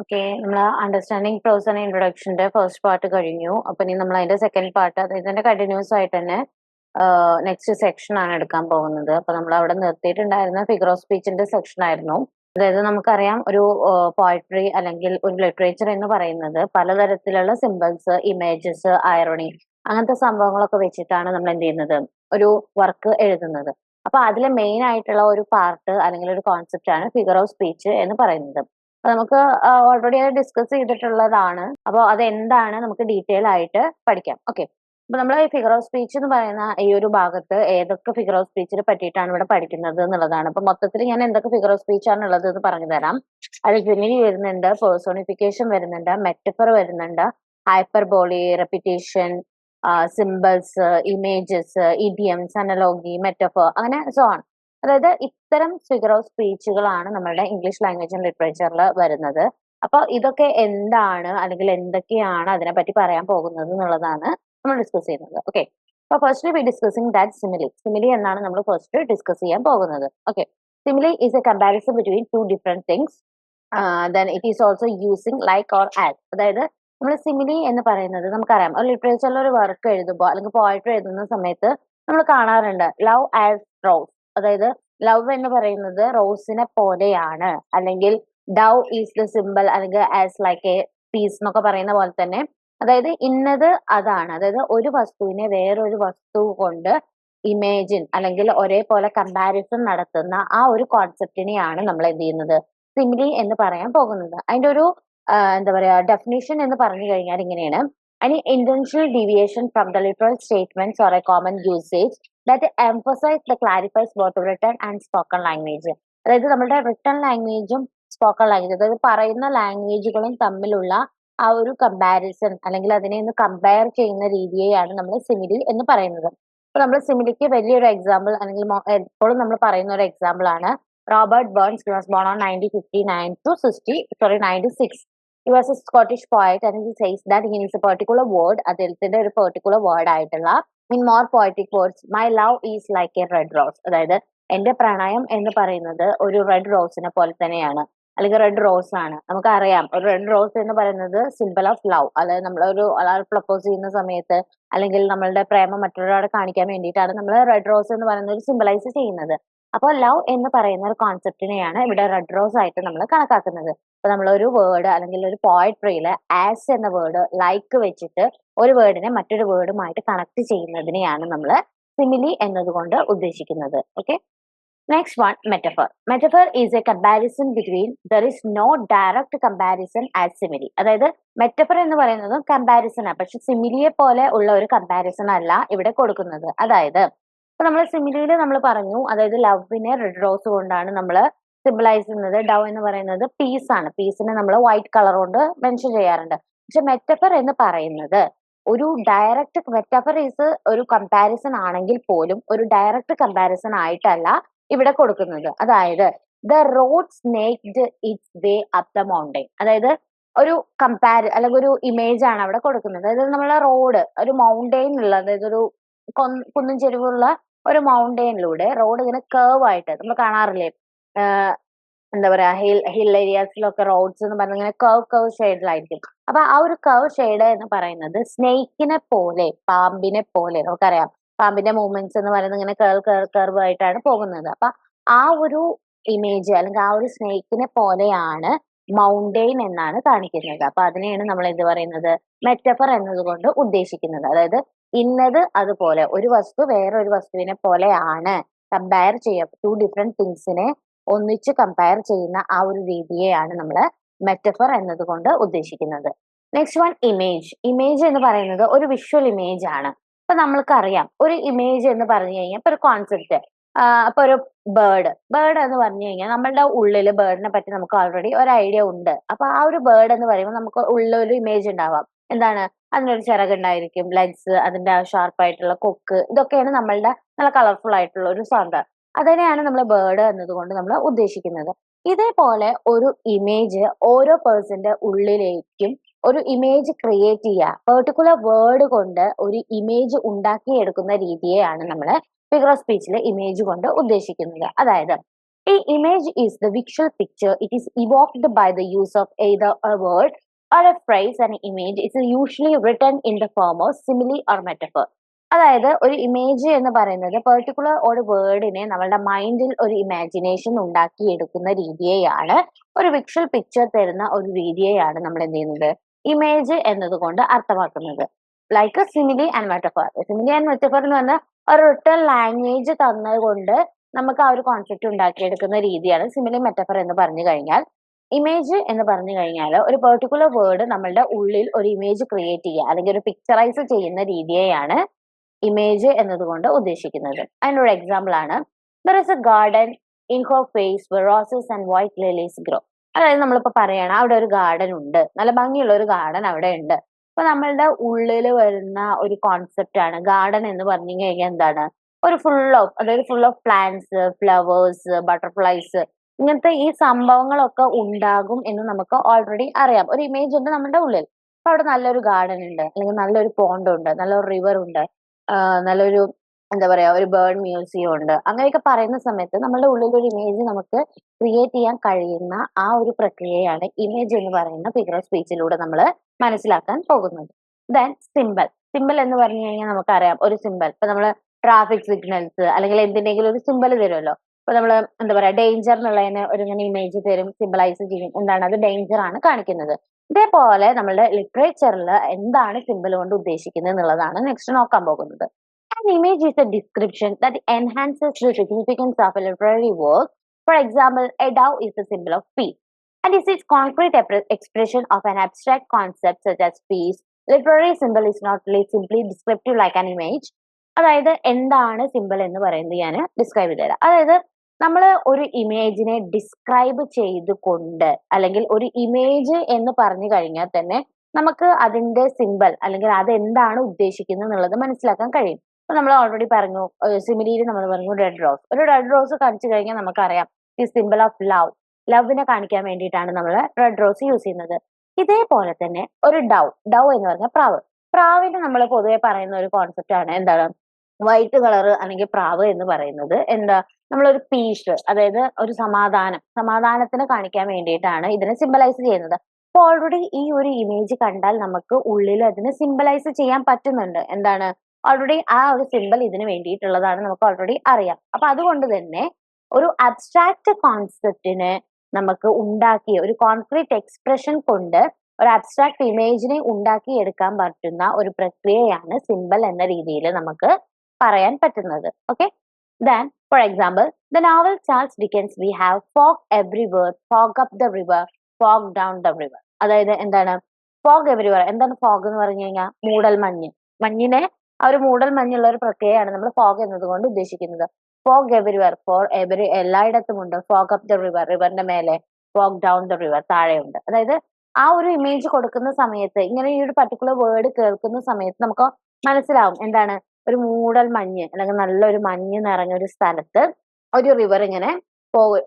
Okay നമ്മൾ understanding pros and ഇൻട്രൊഡക്ഷന്റെ first part കഴിഞ്ഞു. അപ്പൊ ഇനി നമ്മൾ അതിന്റെ സെക്കൻഡ് പാർട്ട് അതായത് ഇതിന്റെ കണ്ടിന്യൂസ് ആയിട്ട് തന്നെ നെക്സ്റ്റ് സെക്ഷൻ ആണ് എടുക്കാൻ പോകുന്നത്. അപ്പൊ നമ്മൾ അവിടെ നിർത്തിയിട്ടുണ്ടായിരുന്ന ഫിഗർ ഓഫ് സ്പീച്ചിന്റെ സെക്ഷൻ ആയിരുന്നു. അതായത് നമുക്കറിയാം ഒരു പോയട്രി അല്ലെങ്കിൽ ഒരു ലിറ്ററേച്ചർ എന്ന് പറയുന്നത് പലതരത്തിലുള്ള സിമ്പിൾസ് ഇമേജസ് ഐറോണി അങ്ങനത്തെ സംഭവങ്ങളൊക്കെ വെച്ചിട്ടാണ് നമ്മൾ എന്ത് ചെയ്യുന്നത് ഒരു വർക്ക് എഴുതുന്നത്. അപ്പൊ അതിലെ മെയിൻ ആയിട്ടുള്ള ഒരു പാർട്ട് അല്ലെങ്കിൽ ഒരു കോൺസെപ്റ്റ് ആണ് ഫിഗർ ഓഫ് സ്പീച്ച് എന്ന് പറയുന്നത്. നമുക്ക് ഓൾറെഡി അത് ഡിസ്കസ് ചെയ്തിട്ടുള്ളതാണ്. അപ്പോൾ അത് എന്താണ് നമുക്ക് ഡീറ്റെയിൽ ആയിട്ട് പഠിക്കാം. ഓക്കെ അപ്പൊ നമ്മൾ ഈ ഫിഗർ ഓഫ് സ്പീച്ച് എന്ന് പറയുന്ന ഈ ഒരു ഭാഗത്ത് ഏതൊക്കെ ഫിഗർ ഓഫ് സ്പീച്ചിനെ പറ്റിയിട്ടാണ് ഇവിടെ പഠിക്കുന്നത് എന്നുള്ളതാണ്. അപ്പൊ മൊത്തത്തിൽ ഞാൻ എന്തൊക്കെ ഫിഗർ ഓഫ് സ്പീച്ച് ആണ് ഉള്ളത് എന്ന് പറഞ്ഞു തരാം. അത് ജെമിനി വരുന്നുണ്ട് പേഴ്സോണിഫിക്കേഷൻ വരുന്നുണ്ട് മെറ്റഫർ വരുന്നുണ്ട് hyperbole repetition symbols images idioms analogy metaphor അങ്ങനെ സോ ആണ് അതായത് ഇത്തരം ഫിഗർ ഓഫ് സ്പീച്ചുകളാണ് നമ്മളുടെ ഇംഗ്ലീഷ് ലാംഗ്വേജ് ആൻഡ് ലിറ്ററേച്ചറിൽ വരുന്നത്. അപ്പൊ ഇതൊക്കെ എന്താണ് അല്ലെങ്കിൽ എന്തൊക്കെയാണ് അതിനെപ്പറ്റി പറയാൻ പോകുന്നത് എന്നുള്ളതാണ് നമ്മൾ ഡിസ്കസ് ചെയ്യുന്നത്. ഓക്കെ അപ്പൊ first we discussing that simile simile എന്നാണ് നമ്മൾ ഫസ്റ്റ് ഡിസ്കസ് ചെയ്യാൻ പോകുന്നത്. Okay simile is a comparison between two different things then it is also using like or as അതായത് നമ്മൾ സിമിലി എന്ന് പറയുന്നത് നമുക്കറിയാം. ഒരു ലിറ്ററേച്ചറിൽ ഒരു വർക്ക് എഴുതുമ്പോൾ അല്ലെങ്കിൽ പോയട്രി എഴുതുന്ന സമയത്ത് നമ്മൾ കാണാറുണ്ട്. ലവ് ആസ് റോസ് അതായത് ലവ് എന്ന് പറയുന്നത് റോസിനെ പോലെയാണ്. അല്ലെങ്കിൽ ഡൗ ഈസ് ദ സിമ്പിൾ അല്ലെങ്കിൽ ആസ് ലൈക്ക് എ പീസ് എന്നൊക്കെ പറയുന്ന പോലെ തന്നെ. അതായത് ഇന്നത് അതാണ്. അതായത് ഒരു വസ്തുവിനെ വേറൊരു വസ്തു കൊണ്ട് ഇമേജിൻ അല്ലെങ്കിൽ ഒരേപോലെ കമ്പാരിസൺ നടത്തുന്ന ആ ഒരു കോൺസെപ്റ്റിനെയാണ് നമ്മൾ എന്ത് ചെയ്യുന്നത് സിമിലി എന്ന് പറയാൻ പോകുന്നത്. അതിന്റെ ഒരു എന്താ പറയാ ഡെഫിനിഷൻ എന്ന് പറഞ്ഞു കഴിഞ്ഞാൽ ഇങ്ങനെയാണ്. Any intentional deviation from the literal statements or a common usage that emphasize the clarifies both written and spoken language. അതായത് നമ്മുടെ റിട്ടൺ ലാംഗ്വേജും സ്പോക്കൺ ലാംഗ്വേജ് അതായത് പറയുന്ന ലാംഗ്വേജുകളും തമ്മിലുള്ള ആ ഒരു കമ്പാരിസൺ അല്ലെങ്കിൽ അതിനെ ഒന്ന് കമ്പയർ ചെയ്യുന്ന രീതിയെയാണ് നമ്മൾ സിമിലി എന്ന് പറയുന്നത്. അപ്പൊ നമ്മൾ സിമിലിക്ക് വലിയൊരു എക്സാമ്പിൾ അല്ലെങ്കിൽ എപ്പോഴും നമ്മൾ പറയുന്ന ഒരു എക്സാമ്പിൾ ആണ്. Robert Burns was born on nineteen fifty nine to sixty sorry ninety six he was a Scottish poet and he says that in a particular word അദ്ദേഹത്തിന്റെ ഒരു പെർട്ടിക്കുലർ വേർഡ് ആയിട്ടുള്ള in more poetic words my love is like a red rose അതായത് എന്റെ പ്രണയം എന്ന് പറയുന്നത് ഒരു red റോസിനെ പോലെ തന്നെയാണ്. അല്ലെങ്കിൽ റെഡ് റോസ് ആണ്. നമുക്കറിയാം ഒരു റെഡ് റോസ് എന്ന് പറയുന്നത് സിമ്പിൾ ഓഫ് ലവ് അതായത് നമ്മളൊരു ഒരു ഒരാൾ പ്രപ്പോസ് ചെയ്യുന്ന സമയത്ത് അല്ലെങ്കിൽ നമ്മളുടെ പ്രേമം മറ്റൊരാളെ കാണിക്കാൻ വേണ്ടിയിട്ടാണ് നമ്മൾ റെഡ് റോസ് എന്ന് പറയുന്നത് സിമ്പിളൈസ് ചെയ്യുന്നത്. അപ്പോൾ ലവ് എന്ന് പറയുന്ന ഒരു കോൺസെപ്റ്റിനെയാണ് ഇവിടെ റെഡ് റോസ് ആയിട്ട് നമ്മൾ കണക്കാക്കുന്നത്. അപ്പൊ നമ്മൾ ഒരു വേർഡ് അല്ലെങ്കിൽ ഒരു പോയട്രിയിൽ ആസ് എന്ന വേർഡ് ലൈക്ക് വെച്ചിട്ട് ഒരു വേർഡിനെ മറ്റൊരു വേർഡുമായിട്ട് കണക്ട് ചെയ്യുന്നതിനെയാണ് നമ്മൾ സിമിലി എന്നതുകൊണ്ട് ഉദ്ദേശിക്കുന്നത്. Okay next one metaphor metaphor is a comparison between there is no direct comparison as simile അതായത് മെറ്റഫർ എന്ന് പറയുന്നത് കമ്പാരിസൺ ആണ് പക്ഷെ സിമിലിയെ പോലെ ഉള്ള ഒരു കമ്പാരിസൺ അല്ല ഇവിടെ കൊടുക്കുന്നത്. അതായത് ഇപ്പൊ നമ്മൾ സിമിലിയിൽ നമ്മൾ പറഞ്ഞു. അതായത് ലവിനെ റെഡ് റോസ് കൊണ്ടാണ് നമ്മൾ സിമ്പിളൈസ് ചെയ്യുന്നത്. ഡൗ എന്ന് പറയുന്നത് പീസ് ആണ്. പീസിനെ നമ്മൾ വൈറ്റ് കളർ കൊണ്ട് മെൻഷൻ ചെയ്യാറുണ്ട്. പക്ഷെ മെറ്റഫർ എന്ന് പറയുന്നത് ഒരു ഡയറക്റ്റ് മെറ്റഫർ ഈസ് ഒരു കമ്പാരിസൺ ആണെങ്കിൽ പോലും ഒരു ഡയറക്റ്റ് കമ്പാരിസൺ ആയിട്ടല്ല ഇവിടെ കൊടുക്കുന്നത്. അതായത് the road snaked its way up the mountain അതായത് ഒരു കമ്പാരി അല്ലെങ്കിൽ ഒരു ഇമേജ് ആണ് അവിടെ കൊടുക്കുന്നത്. അതായത് നമ്മളെ റോഡ് ഒരു മൗണ്ടെയിൻ ഉള്ള അതായത് ഒരു കുന്നും ചെരുവുള്ള ഒരു മൗണ്ടെയിനിലൂടെ റോഡ് ഇങ്ങനെ കേർവ് ആയിട്ട് നമ്മൾ കാണാറില്ലേ? എന്താ പറയാ ഹിൽ ഹിൽ ഏരിയാസിലൊക്കെ റോഡ്സ് എന്ന് പറഞ്ഞാൽ ഇങ്ങനെ കർവ് കർവ് ഷെയ്ഡിലായിരിക്കും അപ്പൊ ആ ഒരു കർവ് ഷെയ്ഡ് എന്ന് പറയുന്നത് സ്നേക്കിനെ പോലെ പാമ്പിനെ പോലെ നമുക്കറിയാം. പാമ്പിന്റെ മൂവ്മെന്റ്സ് എന്ന് പറയുന്നത് ഇങ്ങനെ കേർവ് കേർവ് കർവ് ആയിട്ടാണ് പോകുന്നത്. അപ്പൊ ആ ഒരു ഇമേജ് അല്ലെങ്കിൽ ആ ഒരു സ്നേക്കിനെ പോലെയാണ് മൗണ്ടെയിൻ എന്നാണ് കാണിക്കുന്നത്. അപ്പൊ അതിനെയാണ് നമ്മൾ എന്ത് പറയുന്നത്? മെറ്റഫർ എന്നതുകൊണ്ട് ഉദ്ദേശിക്കുന്നത്. അതായത് ഇന്നത് അതുപോലെ. ഒരു വസ്തു വേറൊരു വസ്തുവിനെ പോലെയാണ് കമ്പയർ ചെയ്യുക ടു ഡിഫറെന്റ് തിങ്സിനെ ഒന്നിച്ച് കമ്പയർ ചെയ്യുന്ന ആ ഒരു രീതിയെയാണ് നമ്മൾ മെറ്റഫർ എന്നതുകൊണ്ട് ഉദ്ദേശിക്കുന്നത്. നെക്സ്റ്റ് വൺ ഇമേജ് ഇമേജ് എന്ന് പറയുന്നത് ഒരു വിഷ്വൽ ഇമേജ് ആണ്. ഇപ്പൊ നമ്മൾക്ക് അറിയാം ഒരു ഇമേജ് എന്ന് പറഞ്ഞു കഴിഞ്ഞാൽ ഇപ്പൊ ഒരു കോൺസെപ്റ്റ് അപ്പൊ ഒരു ബേർഡ് ബേർഡ് എന്ന് പറഞ്ഞു കഴിഞ്ഞാൽ നമ്മളുടെ ഉള്ളിൽ ബേർഡിനെ പറ്റി നമുക്ക് ഓൾറെഡി ഒരു ഐഡിയ ഉണ്ട്. അപ്പൊ ആ ഒരു ബേർഡ് എന്ന് പറയുമ്പോൾ നമുക്ക് ഉള്ളിൽ ഒരു ഇമേജ് ഉണ്ടാവാം. എന്താണ്? അതിനൊരു ചിറകുണ്ടായിരിക്കും. ലെഗ്സ് അതിന്റെ ഷാർപ്പായിട്ടുള്ള കൊക്ക് ഇതൊക്കെയാണ് നമ്മളുടെ നല്ല കളർഫുൾ ആയിട്ടുള്ള ഒരു സൗണ്ട് അതിനെയാണ് നമ്മൾ ബേർഡ് എന്നതുകൊണ്ട് നമ്മൾ ഉദ്ദേശിക്കുന്നത്. ഇതേപോലെ ഒരു ഇമേജ് ഓരോ പേഴ്സന്റെ ഉള്ളിലേക്കും ഒരു ഇമേജ് ക്രിയേറ്റ് ചെയ്യുക. പെർട്ടിക്കുലർ വേർഡ് കൊണ്ട് ഒരു ഇമേജ് ഉണ്ടാക്കിയെടുക്കുന്ന രീതിയെയാണ് നമ്മൾ ഫിഗർ ഓഫ് സ്പീച്ചിലെ ഇമേജ് കൊണ്ട് ഉദ്ദേശിക്കുന്നത്. അതായത് ഈ image is the visual picture it is evoked by the use of either a word or a phrase and image is usually written in the form of simile or metaphor. അതായത് ഒരു image എന്ന് പറയുന്നത് particular ഒരു വേർഡിനെ നമ്മളുടെ മൈൻഡിൽ ഒരു imagination ഉണ്ടാക്കിയെടുക്കുന്ന രീതിയെയാണ് ഒരു visual picture തരുന്ന ഒരു രീതിയെയാണ് നമ്മൾ എന്ത് ചെയ്യുന്നത്? ഇമേജ് എന്നതുകൊണ്ട് അർത്ഥമാക്കുന്നത്. Like simile and metaphor simile and metaphor എന്ന് പറഞ്ഞാൽ ഒരു റിട്ടേൺ ലാംഗ്വേജ് തന്നുകൊണ്ട് നമുക്ക് ആ ഒരു കോൺസെപ്റ്റ് ഉണ്ടാക്കിയെടുക്കുന്ന രീതിയാണ് സിമിലി മെറ്റഫർ എന്ന് പറഞ്ഞു കഴിഞ്ഞാൽ. ഇമേജ് എന്ന് പറഞ്ഞു കഴിഞ്ഞാൽ ഒരു പെർട്ടിക്കുലർ വേർഡ് നമ്മളുടെ ഉള്ളിൽ ഒരു ഇമേജ് ക്രിയേറ്റ് ചെയ്യുക. അല്ലെങ്കിൽ ഒരു പിക്ചറൈസ് ചെയ്യുന്ന രീതിയെയാണ് ഇമേജ് എന്നതുകൊണ്ട് ഉദ്ദേശിക്കുന്നത്. അതിനൊരു എക്സാമ്പിൾ ആണ്. There is a garden in her face roses and white lilies grow അതായത് നമ്മളിപ്പോ പറയണം അവിടെ ഒരു ഗാർഡൻ ഉണ്ട്. നല്ല ഭംഗിയുള്ള ഒരു ഗാർഡൻ അവിടെ ഉണ്ട്. അപ്പൊ നമ്മളുടെ ഉള്ളിൽ വരുന്ന ഒരു കോൺസെപ്റ്റ് ആണ്. ഗാർഡൻ എന്ന് പറഞ്ഞു കഴിഞ്ഞാൽ എന്താണ്? ഒരു ഫുൾ ഓഫ് അതായത് full of plants flowers butterflies ഇങ്ങനത്തെ ഈ സംഭവങ്ങളൊക്കെ ഉണ്ടാകും എന്ന് നമുക്ക് ഓൾറെഡി അറിയാം. ഒരു ഇമേജ് ഉണ്ട് നമ്മുടെ ഉള്ളിൽ. അപ്പൊ അവിടെ നല്ലൊരു ഗാർഡൻ ഉണ്ട് അല്ലെങ്കിൽ നല്ലൊരു പോണ്ട് ഉണ്ട് നല്ലൊരു റിവർ ഉണ്ട് നല്ലൊരു എന്താ പറയാ ഒരു ബേർഡ് മ്യൂസിയം ഉണ്ട്. അങ്ങനെയൊക്കെ പറയുന്ന സമയത്ത് നമ്മുടെ ഉള്ളിൽ ഒരു ഇമേജ് നമുക്ക് ക്രിയേറ്റ് ചെയ്യാൻ കഴിയുന്ന ആ ഒരു പ്രക്രിയയാണ് ഇമേജ് എന്ന് പറയുന്ന ഫിഗർ ഓഫ് സ്പീച്ചിലൂടെ നമ്മൾ മനസ്സിലാക്കാൻ പോകുന്നത്. ദെൻ സിമ്പിൾ സിമ്പിൾ എന്ന് പറഞ്ഞു കഴിഞ്ഞാൽ നമുക്കറിയാം ഒരു സിമ്പിൾ ഇപ്പൊ നമ്മൾ ട്രാഫിക് സിഗ്നൽസ് അല്ലെങ്കിൽ എന്തിനെങ്കിലും ഒരു സിമ്പിൾ തരുമല്ലോ. ഇപ്പൊ നമ്മൾ എന്താ പറയാ ഡേഞ്ചർ എന്നുള്ളതിന് ഒരു ഇങ്ങനെ ഇമേജ് തരും സിമ്പലൈസ് ചെയ്യും എന്താണ് അത് ഡേഞ്ചർ ആണ് കാണിക്കുന്നത്. ഇതേപോലെ നമ്മളുടെ ലിറ്ററേച്ചറിൽ എന്താണ് സിമ്പിൾ കൊണ്ട് ഉദ്ദേശിക്കുന്നത് എന്നുള്ളതാണ് നെക്സ്റ്റ് നോക്കാൻ പോകുന്നത്. Image is a description that enhances the significance of a literary work for example a dove is a symbol of peace and is it concrete expression of an abstract concept such as peace literary symbol is not ലി simply descriptive like an image അതായത് എന്താണ് simple എന്ന് പറയുന്നത് ഞാൻ describe ചെയ്ത് തരാം അതായത് നമ്മൾ ഒരു ഇമേജിനെ ഡിസ്ക്രൈബ് ചെയ്തുകൊണ്ട് അല്ലെങ്കിൽ ഒരു ഇമേജ് എന്ന് പറഞ്ഞു കഴിഞ്ഞാൽ തന്നെ നമുക്ക് അതിന്റെ സിമ്പിൾ അല്ലെങ്കിൽ അത് എന്താണ് ഉദ്ദേശിക്കുന്നത് എന്നുള്ളത് മനസ്സിലാക്കാൻ കഴിയും. അപ്പൊ നമ്മൾ ഓൾറെഡി പറഞ്ഞു സിമിലിയിൽ നമ്മൾ പറഞ്ഞു റെഡ് റോസ് ഒരു റെഡ് റോസ് കാണിച്ചു കഴിഞ്ഞാൽ നമുക്കറിയാം ഈ സിമ്പിൾ ഓഫ് ലവ് ലവിനെ കാണിക്കാൻ വേണ്ടിയിട്ടാണ് നമ്മൾ റെഡ് റോസ് യൂസ് ചെയ്യുന്നത്. ഇതേപോലെ തന്നെ ഒരു ഡൗ ഡൗ എന്ന് പറഞ്ഞ പ്രാവ്. പ്രാവിന് നമ്മൾ പൊതുവെ പറയുന്ന ഒരു കോൺസെപ്റ്റ് ആണ് എന്താണ്? വൈറ്റ് കളർ അല്ലെങ്കിൽ പ്രാവ് എന്ന് പറയുന്നത്. എന്താ? നമ്മളൊരു പീസ് അതായത് ഒരു സമാധാനം സമാധാനത്തിന് കാണിക്കാൻ വേണ്ടിയിട്ടാണ് ഇതിനെ സിമ്പലൈസ് ചെയ്യുന്നത്. അപ്പൊ ഓൾറെഡി ഈ ഒരു ഇമേജ് കണ്ടാൽ നമുക്ക് ഉള്ളിൽ അതിനെ സിമ്പലൈസ് ചെയ്യാൻ പറ്റുന്നുണ്ട്. എന്താണ്? ഓൾറെഡി ആ ഒരു സിമ്പിൾ ഇതിന് വേണ്ടിയിട്ടുള്ളതാണ് നമുക്ക് ഓൾറെഡി അറിയാം. അപ്പൊ അതുകൊണ്ട് തന്നെ ഒരു അബ്സ്ട്രാക്ട് കോൺസെപ്റ്റിനെ നമുക്ക് ഉണ്ടാക്കിയ ഒരു കോൺക്രീറ്റ് എക്സ്പ്രഷൻ കൊണ്ട് ഒരു അബ്സ്ട്രാക്ട് ഇമേജിനെ ഉണ്ടാക്കി എടുക്കാൻ പറ്റുന്ന ഒരു പ്രക്രിയയാണ് സിമ്പിൾ എന്ന രീതിയിൽ നമുക്ക് പറയാൻ പറ്റുന്നത്. Okay then for example the novel Charles Dickens we have fog word fog up the river fog down the river അതായത് എന്താണ്? ഫോഗ് വേർ എന്താണ് ഫോഗ് എന്ന് പറഞ്ഞു കഴിഞ്ഞാൽ? മൂടൽ മഞ്ഞ്. മഞ്ഞിനെ ആ ഒരു മൂടൽ മഞ്ഞുള്ള ഒരു പ്രക്രിയയാണ് നമ്മൾ ഫോഗ് എന്നതുകൊണ്ട് ഉദ്ദേശിക്കുന്നത്. ഫോഗ് എവരിവർ ഫോർ എവരി എല്ലായിടത്തും ഉണ്ട്. ഫോഗ് അപ്പ് ദ റിവർ റിവറിന്റെ മേലെ ഫോഗ് ഡൗൺ ദ റിവർ താഴെയുണ്ട്. അതായത് ആ ഒരു ഇമേജ് കൊടുക്കുന്ന സമയത്ത് ഇങ്ങനെ ഈ ഒരു പർട്ടിക്കുലർ വേർഡ് കേൾക്കുന്ന സമയത്ത് നമുക്ക് മനസ്സിലാവും. എന്താണ്? ഒരു മൂടൽ മഞ്ഞ് അല്ലെങ്കിൽ നല്ലൊരു മഞ്ഞ് നിറഞ്ഞ ഒരു സ്ഥലത്ത് ഒരു റിവർ ഇങ്ങനെ പോ-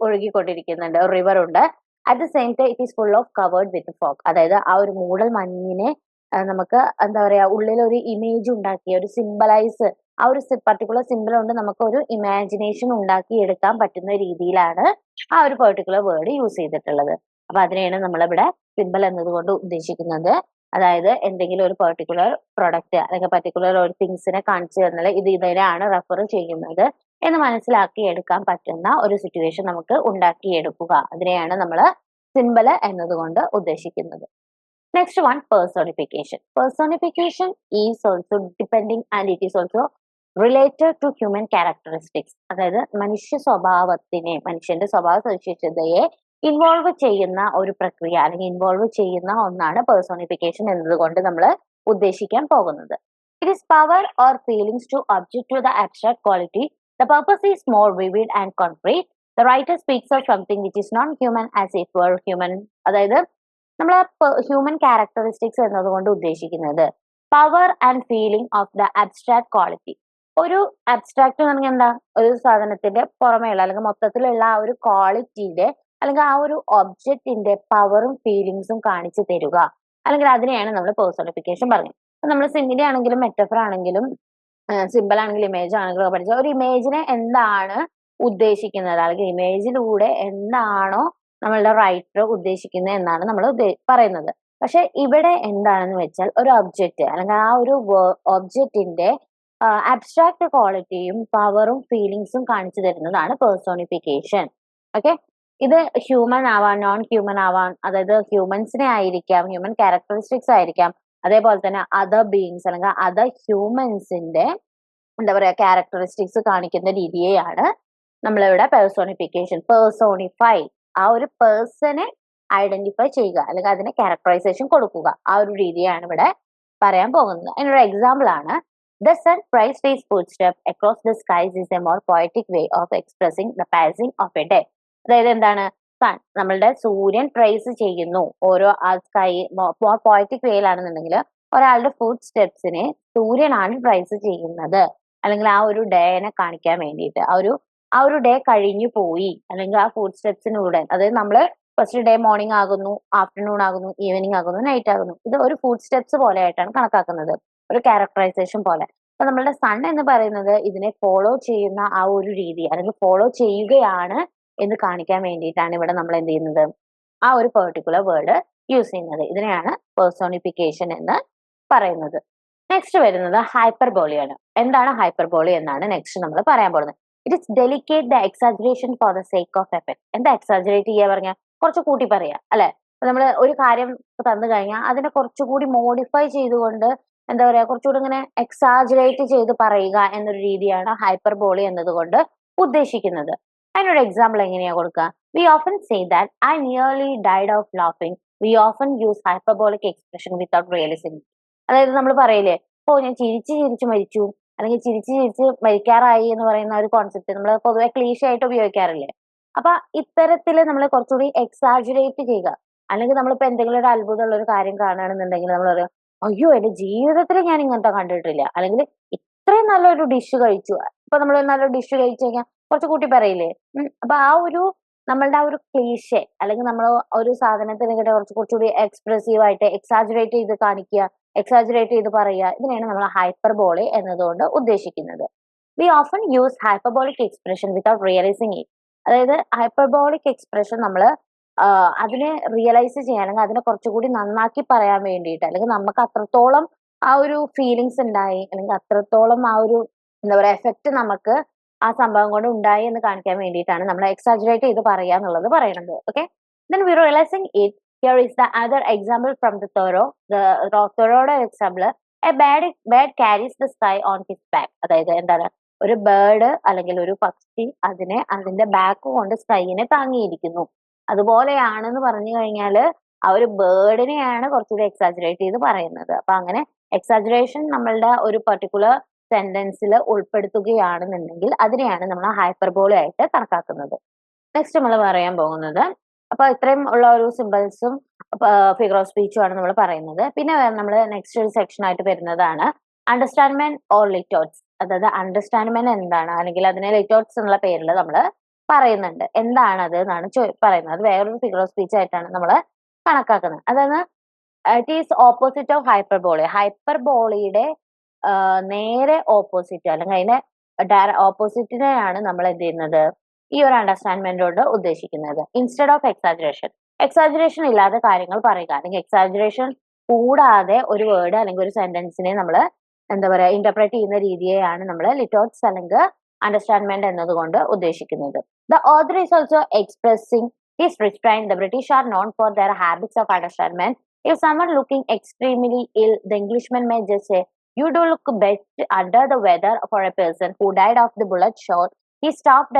ഒഴുകിക്കൊണ്ടിരിക്കുന്നുണ്ട്. ഒരു റിവർ ഉണ്ട്. At the same time it is full of covered with fog അതായത് ആ ഒരു മൂടൽ മഞ്ഞിനെ നമുക്ക് എന്താ പറയാ ഉള്ളിൽ ഒരു ഇമേജ് ഉണ്ടാക്കി ഒരു സിംബലൈസ് ആ ഒരു പർട്ടിക്കുലർ സിമ്പിൾ കൊണ്ട് നമുക്ക് ഒരു ഇമാജിനേഷൻ ഉണ്ടാക്കി എടുക്കാൻ പറ്റുന്ന രീതിയിലാണ് ആ ഒരു പെർട്ടിക്കുലർ വേർഡ് യൂസ് ചെയ്തിട്ടുള്ളത്. അപ്പൊ അതിനെയാണ് നമ്മളിവിടെ സിമ്പിൾ എന്നതുകൊണ്ട് ഉദ്ദേശിക്കുന്നത്. അതായത് എന്തെങ്കിലും ഒരു പെർട്ടിക്കുലർ പ്രൊഡക്റ്റ് അല്ലെങ്കിൽ പർട്ടിക്കുലർ ഒരു തിങ്സിനെ കാണിച്ചു തന്നാൽ ഇത് ഇതിനെയാണ് റെഫർ ചെയ്യുന്നത് എന്ന് മനസ്സിലാക്കി എടുക്കാൻ പറ്റുന്ന ഒരു സിറ്റുവേഷൻ നമുക്ക് ഉണ്ടാക്കിയെടുക്കുക. അതിനെയാണ് നമ്മൾ സിമ്പിൾ എന്നതുകൊണ്ട് ഉദ്ദേശിക്കുന്നത്. Next one personification personification is also depending and it is also related to human characteristics അതായത് മനുഷ്യ സ്വഭാവത്തിനെ മനുഷ്യന്റെ സ്വഭാവ സവിശേഷതയെ ഇൻവോൾവ് ചെയ്യുന്ന ഒരു പ്രക്രിയ അല്ലെങ്കിൽ ഇൻവോൾവ് ചെയ്യുന്ന ഒന്നാണ് പേഴ്സോണിഫിക്കേഷൻ എന്നതുകൊണ്ട് നമ്മൾ ഉദ്ദേശിക്കാൻ പോകുന്നത്. It is power or feelings to object to the abstract quality the purpose is more vivid and concrete the writer speaks of something which is non human as if were human അതായത് നമ്മൾ human characteristics എന്നതുകൊണ്ട് ഉദ്ദേശിക്കുന്നത് power and feeling of the abstract quality ഒരു abstract എന്ന് പറഞ്ഞാൽ എന്താ? ഒരു സാധനത്തിന്റെ പുറമേയുള്ള അല്ലെങ്കിൽ മൊത്തത്തിലുള്ള ആ ഒരു ക്വാളിറ്റിയുടെ അല്ലെങ്കിൽ ആ ഒരു ഒബ്ജക്റ്റിന്റെ പവറും ഫീലിങ്സും കാണിച്ചു തരിക. അല്ലെങ്കിൽ അതിനെയാണ് നമ്മൾ പേഴ്സോണിഫിക്കേഷൻ പറയുന്നത്. നമ്മൾ സിമിലി ആണെങ്കിലും മെറ്റഫർ ആണെങ്കിലും സിമ്പിൾ ആണെങ്കിലും ഇമേജ് ആണെങ്കിലും പഠിച്ച ഒരു ഇമേജിനെ എന്താണ് ഉദ്ദേശിക്കുന്നത്? അല്ലെങ്കിൽ ഇമേജിലൂടെ എന്താണോ നമ്മളുടെ റൈറ്റർ ഉദ്ദേശിക്കുന്നത് എന്നാണ് നമ്മൾ പറയുന്നത്. പക്ഷെ ഇവിടെ എന്താണെന്ന് വെച്ചാൽ ഒരു ഒബ്ജക്റ്റ് അല്ലെങ്കിൽ ആ ഒരു ഒബ്ജക്റ്റിന്റെ അബ്സ്ട്രാക്ട് ക്വാളിറ്റിയും പവറും ഫീലിങ്സും കാണിച്ചു തരുന്നതാണ് പേഴ്സോണിഫിക്കേഷൻ ഓക്കെ ഇത് ഹ്യൂമൻ ആവാം നോൺ ഹ്യൂമൻ ആവാം. അതായത് ഹ്യൂമൻസിനെ ആയിരിക്കാം ഹ്യൂമൻ ക്യാരക്ടറിസ്റ്റിക്സ് ആയിരിക്കാം. അതേപോലെ തന്നെ അതർ ബീങ്സ് അല്ലെങ്കിൽ അതർ ഹ്യൂമൻസിന്റെ എന്താ പറയുക ക്യാരക്ടറിസ്റ്റിക്സ് കാണിക്കുന്ന രീതിയെയാണ് നമ്മളിവിടെ പേഴ്സോണിഫിക്കേഷൻ പേഴ്സോണിഫൈ ആ ഒരു പേഴ്സണെ ഐഡന്റിഫൈ ചെയ്യുക അല്ലെങ്കിൽ അതിന് ക്യാരക്ടറൈസേഷൻ കൊടുക്കുക. ആ ഒരു രീതിയാണ് ഇവിടെ പറയാൻ പോകുന്നത്. അതിനൊരു എക്സാമ്പിൾ ആണ്. The sun bright foot step across the skies is a more poetic way of expressing the passing of a day അതായത് എന്താണ്? സൺ നമ്മളുടെ സൂര്യൻ ട്രേസ് ചെയ്യുന്നു. ഓരോ സ്കൈ പോയറ്റിക് വേയിലാണെന്നുണ്ടെങ്കിൽ ഒരാളുടെ ഫുഡ് സ്റ്റെപ്സിനെ സൂര്യനാണ് ട്രേസ് ചെയ്യുന്നത്. അല്ലെങ്കിൽ ആ ഒരു ഡേനെ കാണിക്കാൻ വേണ്ടിയിട്ട്. ആ ഒരു ആ ഒരു ഡേ കഴിഞ്ഞു പോയി. അല്ലെങ്കിൽ ആ ഫുഡ് സ്റ്റെപ്സിനൂടെ അതായത് നമ്മൾ ഫസ്റ്റ് ഡേ മോർണിംഗ് ആകുന്നു ആഫ്റ്റർനൂൺ ആകുന്നു ഈവനിങ് ആകുന്നു നൈറ്റ് ആകുന്നു. ഇത് ഒരു ഫുഡ് സ്റ്റെപ്സ് പോലെ ആയിട്ടാണ് കണക്കാക്കുന്നത്. ഒരു ക്യാരക്ടറൈസേഷൻ പോലെ. അപ്പൊ നമ്മളുടെ സൺ എന്ന് പറയുന്നത് ഇതിനെ ഫോളോ ചെയ്യുന്ന ആ ഒരു രീതി അല്ലെങ്കിൽ ഫോളോ ചെയ്യുകയാണ് എന്ന് കാണിക്കാൻ വേണ്ടിയിട്ടാണ് ഇവിടെ നമ്മൾ എന്ത് ചെയ്യുന്നത്? ആ ഒരു പെർട്ടിക്കുലർ വേർഡ് യൂസ് ചെയ്യുന്നത്. ഇതിനെയാണ് പേഴ്സോണിഫിക്കേഷൻ എന്ന് പറയുന്നത്. നെക്സ്റ്റ് വരുന്നത് ഹൈപ്പർബോളിയാണ് എന്താണ് ഹൈപ്പർബോളി എന്നാണ് നെക്സ്റ്റ് നമ്മൾ പറയാൻ പോകുന്നത്. It is delicate the exaggeration for the sake of effect എന്താ എക്സാജറേറ്റ് ചെയ്യാ പറഞ്ഞാൽ കുറച്ച് കൂട്ടി പറയാ അല്ലെ? നമ്മൾ ഒരു കാര്യം തന്നു കഴിഞ്ഞാൽ അതിനെ കുറച്ചുകൂടി മോഡിഫൈ ചെയ്തുകൊണ്ട് എന്താ പറയാ കുറച്ചുകൂടി ഇങ്ങനെ എക്സാജറേറ്റ് ചെയ്ത് പറയുക എന്നൊരു രീതിയാണ് ഹൈപ്പർബോളി എന്നതുകൊണ്ട് ഉദ്ദേശിക്കുന്നത്. അതിനൊരു എക്സാമ്പിൾ എങ്ങനെയാ കൊടുക്കുക we often say that I nearly died of laughing we often use hyperbolic expression without realising അതായത് നമ്മൾ പറയില്ലേ ഓ ഞാൻ ചിരിച്ച് ചിരിച്ച് മരിച്ചു. അല്ലെങ്കിൽ ചിരിച്ച് ചിരിച്ച് മരിക്കാറായി എന്ന് പറയുന്ന ഒരു കോൺസെപ്റ്റ് നമ്മൾ പൊതുവെ ക്ലീഷ ആയിട്ട് ഉപയോഗിക്കാറില്ലേ? അപ്പൊ ഇത്തരത്തിൽ നമ്മൾ കുറച്ചുകൂടി എക്സാജുറേറ്റ് ചെയ്യുക. അല്ലെങ്കിൽ നമ്മളിപ്പോ എന്തെങ്കിലും ഒരു അത്ഭുതമുള്ള ഒരു കാര്യം കാണുകയാണെന്നുണ്ടെങ്കിൽ നമ്മൾ പറയും അയ്യോ എന്റെ ജീവിതത്തിൽ ഞാൻ ഇങ്ങനത്തെ കണ്ടിട്ടില്ല. അല്ലെങ്കിൽ ഇത്രയും നല്ലൊരു ഡിഷ് കഴിച്ചു. ഇപ്പൊ നമ്മൾ നല്ലൊരു ഡിഷ് കഴിച്ചു കഴിഞ്ഞാൽ കുറച്ച് കൂട്ടി പറയില്ലേ? അപ്പൊ ആ ഒരു നമ്മളുടെ ആ ഒരു ക്ലീഷെ അല്ലെങ്കിൽ നമ്മൾ ഒരു സാധനത്തിന് കിട്ടിയ കുറച്ച് കുറച്ചുകൂടി എക്സ്പ്രസീവ് ആയിട്ട് എക്സാജുറേറ്റ് ചെയ്ത് കാണിക്കുക എക്സാജുറേറ്റ് ചെയ്ത് പറയുക ഇതിനെയാണ് നമ്മൾ ഹൈപ്പർബോളി എന്നതുകൊണ്ട് ഉദ്ദേശിക്കുന്നത്. We often use hyperbolic expression without realising it അതായത് ഹൈപ്പർബോളിക് എക്സ്പ്രഷൻ നമ്മൾ അതിനെ റിയലൈസ് ചെയ്യാൻ അല്ലെങ്കിൽ അതിനെ കുറച്ചുകൂടി നന്നാക്കി പറയാൻ വേണ്ടിയിട്ട് അല്ലെങ്കിൽ നമുക്ക് അത്രത്തോളം ആ ഒരു ഫീലിങ്സ് ഉണ്ടായി അല്ലെങ്കിൽ അത്രത്തോളം ആ ഒരു എന്താ പറയുക എഫക്റ്റ് നമുക്ക് ആ സംഭവം കൊണ്ട് ഉണ്ടായി എന്ന് കാണിക്കാൻ വേണ്ടിയിട്ടാണ് നമ്മൾ എക്സാജുറേറ്റ് ചെയ്ത് പറയുക എന്നുള്ളത് പറയണത് okay then we realising it here is the other example from the Thoreau the തോറോയുടെ example a bad bad carries the sky on his back അതായത് എന്താണ്? ഒരു ബേർഡ് അല്ലെങ്കിൽ ഒരു പക്ഷി അതിനെ അതിന്റെ ബാക്ക് കൊണ്ട് സ്കൈനെ താങ്ങിയിരിക്കുന്നു. അതുപോലെയാണെന്ന് പറഞ്ഞു കഴിഞ്ഞാൽ ആ ഒരു ബേർഡിനെയാണ് കുറച്ചുകൂടി എക്സാജുറേറ്റ് ചെയ്ത് പറയുന്നത്. അപ്പൊ അങ്ങനെ എക്സാജുറേഷൻ നമ്മളുടെ ഒരു പർട്ടിക്കുലർ സെന്റൻസിൽ ഉൾപ്പെടുത്തുകയാണെന്നുണ്ടെങ്കിൽ അതിനെയാണ് നമ്മൾ ഹൈപ്പർബോളി ആയിട്ട് കണക്കാക്കുന്നത്. നെക്സ്റ്റ് നമ്മൾ പറയാൻ പോകുന്നത് അപ്പൊ ഇത്രയും ഉള്ള ഒരു സിമ്പിൾസും ഫിഗർ ഓഫ് സ്പീച്ചും ആണ് നമ്മൾ പറയുന്നത്. പിന്നെ നമ്മൾ നെക്സ്റ്റ് ഒരു സെക്ഷൻ ആയിട്ട് വരുന്നതാണ് അണ്ടർസ്റ്റാൻഡ്മെന്റ് ഓർ ലിറ്റോട്സ് അതായത് അണ്ടർസ്റ്റാൻഡ്മെന്റ് എന്താണ് അല്ലെങ്കിൽ അതിനെ ലിറ്റോട്സ് എന്നുള്ള പേരിൽ നമ്മൾ പറയുന്നുണ്ട്. എന്താണ് അത് എന്നാണ് പറയുന്നത്. അത് വേറൊരു ഫിഗർ ഓഫ് സ്പീച്ച് ആയിട്ടാണ് നമ്മൾ കണക്കാക്കുന്നത്. അതായത് it is opposite of hyperbole ഹൈപ്പർബോളിയുടെ നേരെ ഓപ്പോസിറ്റ് അല്ലെങ്കിൽ അതിനെ ഡയറ ഓപ്പോസിറ്റിനെയാണ് നമ്മൾ എന്ത് ചെയ്യുന്നത്? ഈ ഒരു അണ്ടർസ്റ്റാൻഡ്മെന്റോട് ഉദ്ദേശിക്കുന്നത്. ഇൻസ്റ്റെഡ് ഓഫ് എക്സാജുറേഷൻ എക്സാജുറേഷൻ ഇല്ലാതെ കാര്യങ്ങൾ പറയുക. അല്ലെങ്കിൽ എക്സാജുറേഷൻ കൂടാതെ ഒരു വേർഡ് അല്ലെങ്കിൽ ഒരു സെന്റൻസിനെ നമ്മൾ എന്താ പറയുക ഇന്റർപ്രറ്റ് ചെയ്യുന്ന രീതിയെയാണ് നമ്മൾ ലിറ്റോട്സ് അല്ലെങ്കിൽ അണ്ടർസ്റ്റാൻഡ്മെന്റ് എന്നതുകൊണ്ട് ഉദ്ദേശിക്കുന്നത്. The other is also expressing his restrain the British are known for their habits of understatement if someone looking extremely ill the Englishmen may just say you do look best under the weather for a person who died of the bullet shot he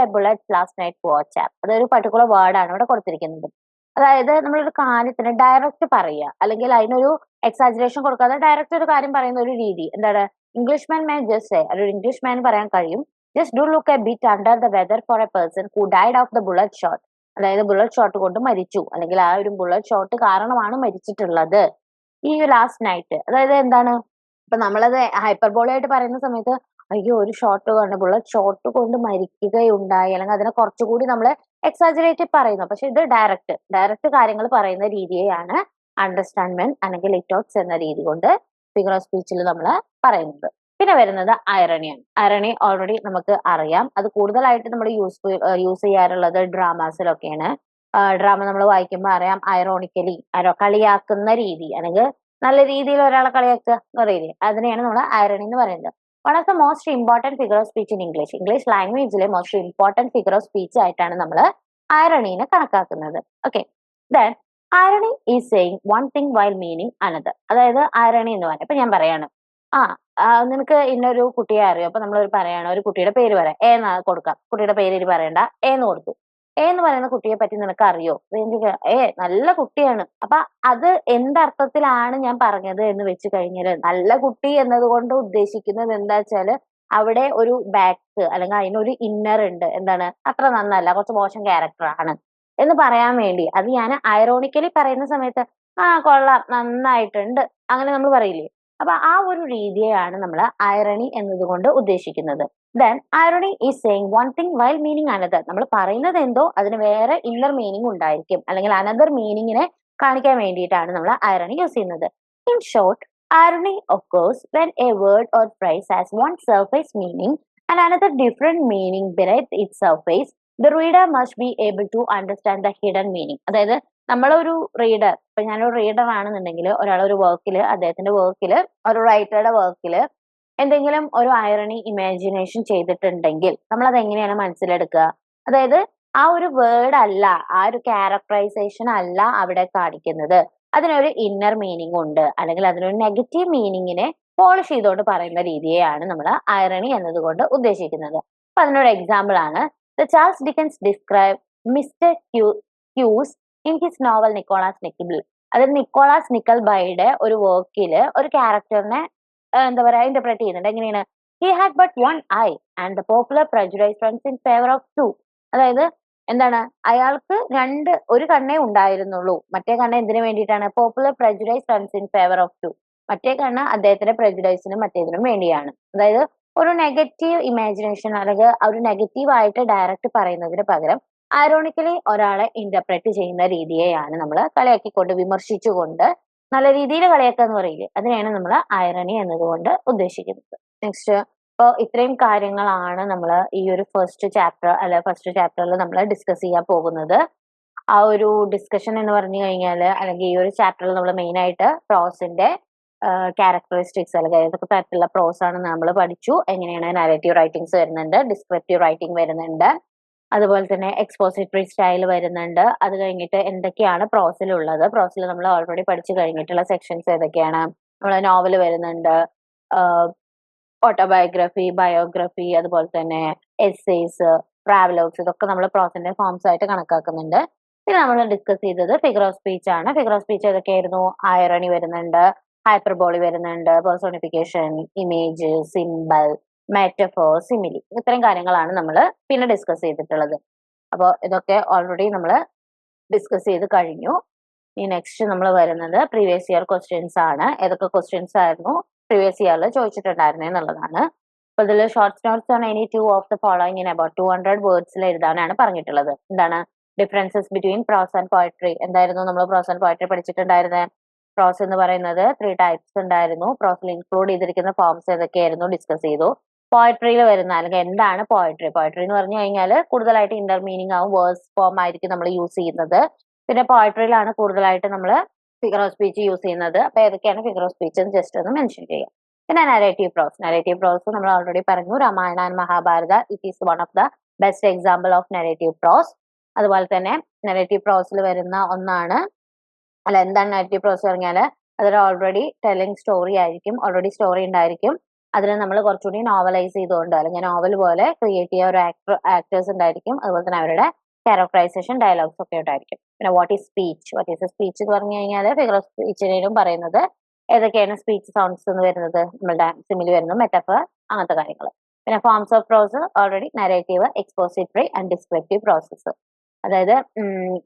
a bullet last night WhatsApp അതൊരു particular വേർഡാണ് ഇവിടെ കൊടുത്തിരിക്കുന്നത്. അതായത് നമ്മളൊരു കാര്യത്തിന് direct പറയുക. അല്ലെങ്കിൽ അതിനൊരു എക്സാജുറേഷൻ കൊടുക്കാതെ ഡയറക്റ്റ് ഒരു കാര്യം പറയുന്ന ഒരു രീതി. എന്താണ്? ഇംഗ്ലീഷ് മാൻ മേ ജസ്റ്റ് ഒരു ഇംഗ്ലീഷ് മാൻ പറയാൻ കഴിയും. Just do look a bit under the weather for a person who died of the bullet shot അതായത് ബുള്ളറ്റ് ഷോട്ട് കൊണ്ട് മരിച്ചു. അല്ലെങ്കിൽ ആ ഒരു ബുള്ളറ്റ് ഷോട്ട് കാരണമാണ് മരിച്ചിട്ടുള്ളത്. ഈ ലാസ്റ്റ് നൈറ്റ് അതായത് എന്താണ്? ഇപ്പൊ നമ്മളത് ഹൈപ്പർബോളി ആയിട്ട് പറയുന്ന സമയത്ത് അയ്യോ ഒരു ഷോട്ട് കൊണ്ട് ബുള്ളറ്റ് ഷോട്ട് കൊണ്ട് മരിക്കുകയുണ്ടായി. അല്ലെങ്കിൽ അതിനെ കുറച്ചുകൂടി നമ്മൾ എക്സാജറേറ്റ് പറയുന്നു. പക്ഷെ ഇത് ഡയറക്റ്റ് ഡയറക്റ്റ് കാര്യങ്ങൾ പറയുന്ന രീതിയെയാണ് അണ്ടർസ്റ്റാൻഡ്മെന്റ് അല്ലെങ്കിൽ ലിറ്റോക്സ് എന്ന രീതി കൊണ്ട് ഫിഗർ ഓഫ് സ്പീച്ചിൽ നമ്മൾ പറയുന്നത്. പിന്നെ വരുന്നത് ഐറണിയാണ് അയറണി ഓൾറെഡി നമുക്ക് അറിയാം. അത് കൂടുതലായിട്ട് നമ്മൾ യൂസ് യൂസ് ചെയ്യാറുള്ളത് ഡ്രാമാസിലൊക്കെയാണ് ഡ്രാമ നമ്മൾ വായിക്കുമ്പോൾ അറിയാം അയറോണിക്കലി അയറോ കളിയാക്കുന്ന രീതി. അല്ലെങ്കിൽ നല്ല രീതിയിൽ ഒരാളെ കളിയാക്കുക എന്ന് പറയില്ലേ അതിനെയാണ് നമ്മൾ ഐറണി എന്ന് പറയുന്നത്. One of the most important figure of speech in English English ലാംഗ്വേജിലെ most important figure of speech ആയിട്ടാണ് നമ്മൾ ഐറണീനെ കണക്കാക്കുന്നത്. Okay then irony is saying one thing while meaning another അതായത് ഐറണി എന്ന് പറയാം ഇപ്പൊ ഞാൻ പറയാണ്. ആ നിനക്ക് ഇന്നൊരു കുട്ടിയെ അറിയോ? അപ്പൊ നമ്മൾ ഒരു പറയാണ് ഒരു കുട്ടിയുടെ പേര് പറയാം. എ എന്ന് കൊടുക്കാം. കുട്ടിയുടെ പേര് ഇനി പറയണ്ട. എ എന്ന് കൊടുത്തു. എ എന്ന് പറയുന്ന കുട്ടിയെ പറ്റി നിനക്ക് അറിയോ റേഞ്ചിക ഏ നല്ല കുട്ടിയാണ്. അപ്പൊ അത് എന്തർത്ഥത്തിലാണ് ഞാൻ പറഞ്ഞത് എന്ന് വെച്ച് കഴിഞ്ഞാൽ നല്ല കുട്ടി എന്നതുകൊണ്ട് ഉദ്ദേശിക്കുന്നത് എന്താ വെച്ചാൽ അവിടെ ഒരു ബാക്ക് അല്ലെങ്കിൽ അതിനൊരു ഇന്നർ ഉണ്ട്. എന്താണ്? അത്ര നന്നല്ല കുറച്ച് മോശം ക്യാരക്ടർ ആണ് എന്ന് പറയാൻ വേണ്ടി. അത് ഞാൻ ഐറോണിക്കലി പറയുന്ന സമയത്ത് ആ കൊള്ളാം നന്നായിട്ടുണ്ട്. അങ്ങനെ നമ്മൾ പറയില്ലേ? അപ്പൊ ആ ഒരു രീതിയാണ് നമ്മൾ ഐറണി എന്നതുകൊണ്ട് ഉദ്ദേശിക്കുന്നത്. Then irony is saying one thing while meaning another നമ്മൾ പറയുന്നത് എന്തോ അതിന് വേറെ ഇന്നർ മീനിങ് ഉണ്ടായിരിക്കും. അല്ലെങ്കിൽ അനദർ മീനിങ്ങിനെ കാണിക്കാൻ വേണ്ടിയിട്ടാണ് നമ്മൾ ഐറണി യൂസ് ചെയ്യുന്നത്. In short irony of course when a word or phrase has one surface meaning and another different meaning ബിലൈറ്റ് it surface the reader must be able to understand the hidden meaning അതായത് നമ്മളൊരു reader ഇപ്പൊ ഞാനൊരു reader ആണെന്നുണ്ടെങ്കിൽ ഒരാളൊരു വർക്കിൽ അദ്ദേഹത്തിന്റെ വർക്കിൽ ഒരു റൈറ്ററുടെ വർക്കിൽ എന്തെങ്കിലും ഒരു ഐറണി ഇമാജിനേഷൻ ചെയ്തിട്ടുണ്ടെങ്കിൽ നമ്മൾ അത് എങ്ങനെയാണ് മനസ്സിലെടുക്കുക? അതായത് ആ ഒരു വേർഡ് അല്ല ആ ഒരു ക്യാരക്ടറൈസേഷൻ അല്ല അവിടെ കാണിക്കുന്നത്. അതിനൊരു ഇന്നർ മീനിങ് ഉണ്ട്. അല്ലെങ്കിൽ അതിനൊരു നെഗറ്റീവ് മീനിങ്ങിനെ പോളിഷ് ചെയ്തുകൊണ്ട് പറയുന്ന രീതിയെയാണ് നമ്മൾ ഐറണി എന്നതുകൊണ്ട് ഉദ്ദേശിക്കുന്നത്. അപ്പൊ അതിനൊരു എക്സാമ്പിൾ ആണ്. The Charles Dickens describe Mister Q quiz in his novel Nicholas Nickleby അതായത് നിക്കോളാസ് നിക്കൽ ബൈയുടെ ഒരു വർക്കിൽ ഒരു ക്യാരക്ടറിനെ എന്താ പറയാ ഇന്റർപ്രറ്റ് ചെയ്യുന്നുണ്ട്. എങ്ങനെയാണ്? He had but one eye and the popular prejudice runs in favour of two അതായത് എന്താണ്? അയാൾക്ക് രണ്ട് ഒരു കണ്ണേ ഉണ്ടായിരുന്നുള്ളൂ. മറ്റേ കണ്ണ് എന്തിനു വേണ്ടിയിട്ടാണ്? Popular prejudice runs in favour of two മറ്റേ കണ്ണ് അദ്ദേഹത്തിന്റെ പ്രജുഡൈസിനും മറ്റേതിനും വേണ്ടിയാണ്. അതായത് ഒരു നെഗറ്റീവ് ഇമാജിനേഷൻ അല്ലെങ്കിൽ ഒരു നെഗറ്റീവ് ആയിട്ട് ഡയറക്റ്റ് പറയുന്നതിന് പകരം ഐറോണിക്കലി ഒരാളെ ഇന്റർപ്രറ്റ് ചെയ്യുന്ന രീതിയെയാണ് നമ്മൾ കളിയാക്കിക്കൊണ്ട് വിമർശിച്ചുകൊണ്ട് നല്ല രീതിയിൽ കളിയാക്കുക എന്ന് പറയില്ലേ? അതിനെയാണ് നമ്മൾ ഐറണി എന്നതുകൊണ്ട് ഉദ്ദേശിക്കുന്നത്. നെക്സ്റ്റ് ഇപ്പോൾ ഇത്രയും കാര്യങ്ങളാണ് നമ്മൾ ഈ ഒരു ഫസ്റ്റ് ചാപ്റ്റർ അല്ലെ ഫസ്റ്റ് ചാപ്റ്ററിൽ നമ്മൾ ഡിസ്കസ് ചെയ്യാൻ പോകുന്നത്. ആ ഒരു ഡിസ്കഷൻ എന്ന് പറഞ്ഞു കഴിഞ്ഞാൽ അല്ലെങ്കിൽ ഈ ഒരു ചാപ്റ്ററിൽ നമ്മൾ മെയിൻ ആയിട്ട് പ്രോസിന്റെ ക്യാരക്ടറിസ്റ്റിക്സ് അല്ലെങ്കിൽ ഏതൊക്കെ തരത്തിലുള്ള പ്രോസ് ആണ് നമ്മൾ പഠിച്ചു. എങ്ങനെയാണ് നാരേറ്റീവ് റൈറ്റിംഗ്സ് വരുന്നുണ്ട് ഡിസ്ക്രിപ്റ്റീവ് റൈറ്റിംഗ് വരുന്നുണ്ട്. അതുപോലെ തന്നെ എക്സ്പോസിറ്ററി സ്റ്റൈൽ വരുന്നുണ്ട്. അത് കഴിഞ്ഞിട്ട് എന്തൊക്കെയാണ് പ്രോസിലുള്ളത് പ്രോസിൽ നമ്മൾ ഓൾറെഡി പഠിച്ചു കഴിഞ്ഞിട്ടുള്ള സെക്ഷൻസ് ഏതൊക്കെയാണ്? നമ്മൾ നോവൽ വരുന്നുണ്ട്. ഓട്ടോബയോഗ്രഫി ബയോഗ്രഫി അതുപോലെ തന്നെ എസ്സേസ് ട്രാവലോഗ്സ് ഇതൊക്കെ നമ്മൾ പ്രോസിന്റെ ഫോംസ് ആയിട്ട് കണക്കാക്കുന്നുണ്ട്. പിന്നെ നമ്മൾ ഡിസ്കസ് ചെയ്തത് ഫിഗർ ഓഫ് സ്പീച്ച് ആണ്. ഫിഗർ ഓഫ് സ്പീച്ച് ഏതൊക്കെയായിരുന്നു? ഐറണി വരുന്നുണ്ട് ഹൈപ്പർബോളി വരുന്നുണ്ട് personification image simple metaphor simile ഇത്രയും കാര്യങ്ങളാണ് നമ്മൾ പിന്നെ ഡിസ്കസ് ചെയ്തിട്ടുള്ളത്. അപ്പോൾ ഇതൊക്കെ ഓൾറെഡി നമ്മൾ ഡിസ്കസ് ചെയ്ത് കഴിഞ്ഞു. ഇനി നെക്സ്റ്റ് നമ്മൾ വരുന്നത് പ്രീവിയസ് ഇയർ ക്വസ്റ്റ്യൻസ് ആണ്. ഏതൊക്കെ ക്വസ്റ്റ്യൻസ് ആയിരുന്നു? പ്രീവിയസ് ഇയറിൽ ചോദിച്ചിട്ടുണ്ടായിരുന്നത് എന്നുള്ളതാണ്. അപ്പോൾ ഇതിൽ ഷോർട്ട് നോട്ട്സ് ആണ്. Any two of the following in about two hundred വേർഡ്സിൽ എഴുതാനാണ് പറഞ്ഞിട്ടുള്ളത്. എന്താണ്? Differences between prose and poetry എന്തായിരുന്നു നമ്മൾ പ്രോസ് ആൻഡ് പോയട്രി പഠിച്ചിട്ടുണ്ടായിരുന്നത് പ്രോസ് എന്ന് പറയുന്നത് ത്രീ ടൈപ്സ് ഉണ്ടായിരുന്നു. പ്രോസിൽ ഇൻക്ലൂഡ് ചെയ്തിരിക്കുന്ന ഫോംസ് ഏതൊക്കെയായിരുന്നു? ഡിസ്കസ് ചെയ്തു. പോയട്രിയിൽ വരുന്ന അല്ലെങ്കിൽ എന്താണ് പോയട്രി പോയട്രി എന്ന് പറഞ്ഞു കഴിഞ്ഞാൽ കൂടുതലായിട്ട് ഇന്റർ മീനിങ് ആവും വേഴ്സ് ഫോം ആയിരിക്കും നമ്മൾ യൂസ് ചെയ്യുന്നത്. പിന്നെ പോയട്രിയിലാണ് കൂടുതലായിട്ട് നമ്മൾ ഫിഗർ ഓഫ് സ്പീച്ച് യൂസ് ചെയ്യുന്നത്. അപ്പൊ ഏതൊക്കെയാണ് ഫിഗർ ഓഫ് സ്പീച്ച് എന്ന് ജസ്റ്റ് ഒന്ന് മെൻഷൻ ചെയ്യാം. പിന്നെ നരേറ്റീവ് പ്രോസ് നരേറ്റീവ് പ്രോസ് നമ്മൾ ഓൾറെഡി പറഞ്ഞു Ramayana and Mahabharata it is one of the best example of narrative prose അതുപോലെ തന്നെ നരേറ്റീവ് പ്രോസിൽ വരുന്ന ഒന്നാണ് അല്ല എന്താണ് നെഗറ്റീവ് പ്രോസ് പറഞ്ഞാൽ അതൊരു ഓൾറെഡി ടെല്ലിംഗ് സ്റ്റോറി ആയിരിക്കും ഓൾറെഡി സ്റ്റോറി ഉണ്ടായിരിക്കും. അതിനെ നമ്മൾ കുറച്ചുകൂടി നോവലൈസ് ചെയ്തുകൊണ്ട് അല്ലെങ്കിൽ നോവൽ പോലെ ക്രിയേറ്റ് ചെയ്യുക ഒരു ആക്ടർ ആക്ടേഴ്സ് ഉണ്ടായിരിക്കും. അതുപോലെ തന്നെ അവരുടെ ക്യാരക്ടറൈസേഷൻ ഡയലോഗ്സ് ഒക്കെ ഉണ്ടായിരിക്കും. പിന്നെ what is speech what is speech എന്ന് പറഞ്ഞു കഴിഞ്ഞാൽ ഫിഗർ ഓഫ് സ്പീച്ചിനും പറയുന്നത് ഏതൊക്കെയാണ് സ്പീച്ച് സൗണ്ട്സ് എന്ന് വരുന്നത് നമ്മളുടെ സിമിലി വരുന്നത് മെറ്റഫർ അങ്ങനത്തെ കാര്യങ്ങൾ പിന്നെ forms of prose already narrative expository and descriptive process അതായത്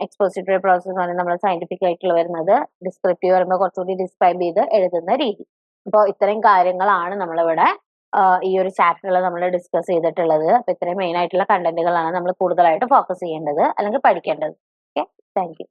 എക്സ്പോസിറ്ററി പ്രോസസ്സ് എന്ന് ആണ് നമ്മൾ സയന്റിഫിക് ആയിട്ടുള്ള വരുന്നത് ഡിസ്ക്രിപ്റ്റീവ് വരുമ്പോൾ കുറച്ചുകൂടി ഡിസ്ക്രൈബ് ചെയ്ത് എഴുതുന്ന രീതി. അപ്പോൾ ഇത്രയും കാര്യങ്ങളാണ് നമ്മളിവിടെ ഈ ഒരു ചാപ്റ്ററിൽ നമ്മൾ ഡിസ്കസ് ചെയ്തിട്ടുള്ളത്. അപ്പൊ ഇത്രയും മെയിൻ ആയിട്ടുള്ള കണ്ടന്റുകളാണ് നമ്മൾ കൂടുതലായിട്ട് ഫോക്കസ് ചെയ്യേണ്ടത് അല്ലെങ്കിൽ പഠിക്കേണ്ടത്. Okay thank